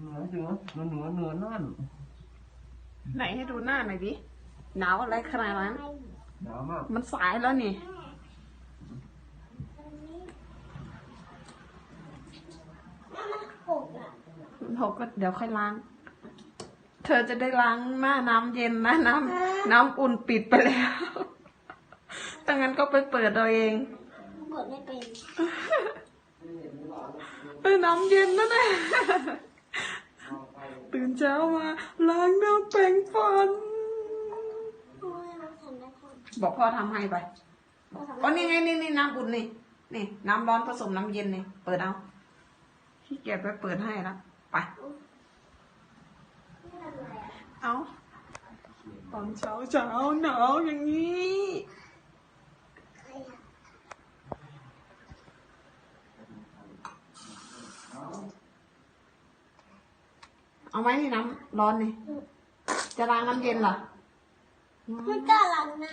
เหนือเหนือเหนือเหนือเหนือนั่นไหนให้ดูหน้าหน่อยดิหนาวอะไรขนาดนั้น หนาวมาก มันสายแล้วนี่หกอะมันหกก็เดี๋ยวค่อยล้าง เธอจะได้ล้างหน้าน้ำเย็นนะน้ำน้ำอุ่นปิดไปแล้วถ้างั้นก็ไปเปิดเอาเองกดไม่เป็น เออน้ำเย็นนะเนี่ยตื่น เช้ามา ล้างหน้าแปรงฟัน โอ้ยเราทำได้คนบอกพ่อทำให้ไปเราทำอ๋อนี่ไงนี่นี่น้ำอุ่นนี่ นี่ น้ำร้อนผสมน้ำเย็นนี่ เปิดเอาพี่เกียจไปเปิดให้แล้วไปเอาตอนเช้าเช้าหนาวอย่างนี้ เอาไว้ในน้ำร้อนนี่ จะล้างน้ำเย็นเหรอ ไม่กล้าล้างหน้า